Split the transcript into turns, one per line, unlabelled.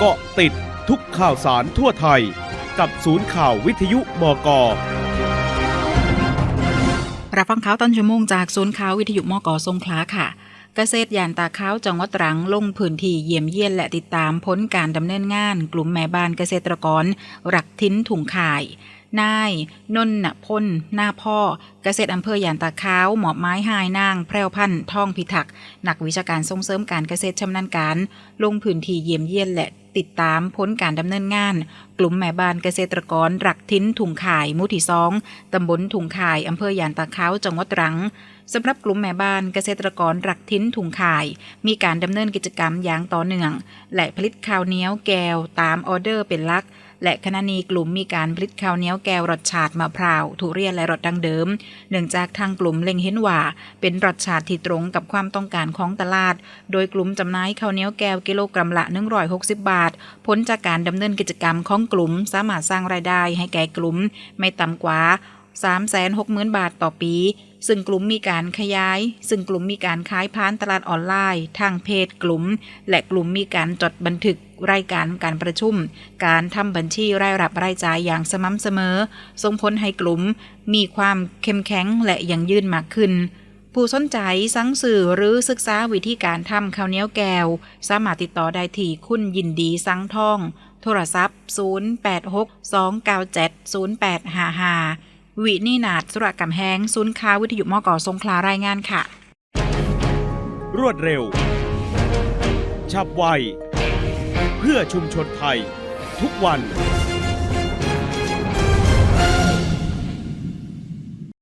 เกาะติดทุกข่าวสารทั่วไทย กับศูนย์ข่าววิทยุบก
รับฟังข่าวต้นชั่วโมงจากศูนย์ข่าววิทยุมกสงขลาค่ะเกษตรยานตาข้าวจังหวัดตรังลงพื้นที่เยี่ยมเยียนและติดตามผลการดำเนินงาน กลุ่มแม่บ้านเกษตรกรรักทิ้นถุงข่ายนาย นนนพลหน้าพ่อ เกษตรอำเภอยานตาขาว หมอบไม้หายนาง แพรวพันธ์ท่องพิทักษ์นักวิชาการส่งเสริมการเกษตรชำนาญการ ลงพื้นที่เยี่ยมเยียนและติดตามผลการดำเนินงาน กลุ่มแม่บ้านเกษตรกรรักทิ้นถุงข่ายมูที่สองตำบลถุงข่ายอำเภอยานตาขาวจังหวัดตรังสำหรับกลุ่มแม่บ้านเกษตรกรรักทิ้นถุงข่าย มีการดำเนินกิจกรรมอย่างต่อเนื่อง และผลิตข้าวเหนียวแก้วตามออเดอร์เป็นลัก และขณะนี้กลุ่มมีการผลิตข้าวเหนียวแก้วรสชาติมะพร้าวทุเรียนและรสดังเดิม เนื่องจากทางกลุ่มเล็งเห็นว่า เป็นรสชาติที่ตรงกับความต้องการของตลาด โดยกลุ่มจำหน่ายข้าวเหนียวแก้วกิโลกรัมละ 160 บาท ผลจากการดำเนินกิจกรรมของกลุ่มสามารถสร้างรายได้ให้แก่กลุ่มไม่ต่ำกว่า 360,000 บาทต่อปี ซึ่งกลุ่มมีการขยาย ซึ่งกลุ่มมีการขายผ่านตลาดออนไลน์ ทางเพจกลุ่ม และกลุ่มมีการจดบันทึกรายการการประชุม การทำบัญชีรายรับรายจ่ายอย่างสม่ำเสมอ ส่งผลให้กลุ่ม มีความเข้มแข็งและยั่งยืนมากขึ้นผู้สนใจสังสื่อหรือศึกษาวิธีการทำข้าวเหนียวแก้วสามารถติดต่อได้ที่คุณยินดีสังทอง โทรศัพท์ 0862970855 วินีนาดสุรกำแหงศูนย์ค้าวิทยุมกสงขลารายงานค่ะ
รวดเร็ว ฉับไว เพื่อชุมชนไทย ทุกวัน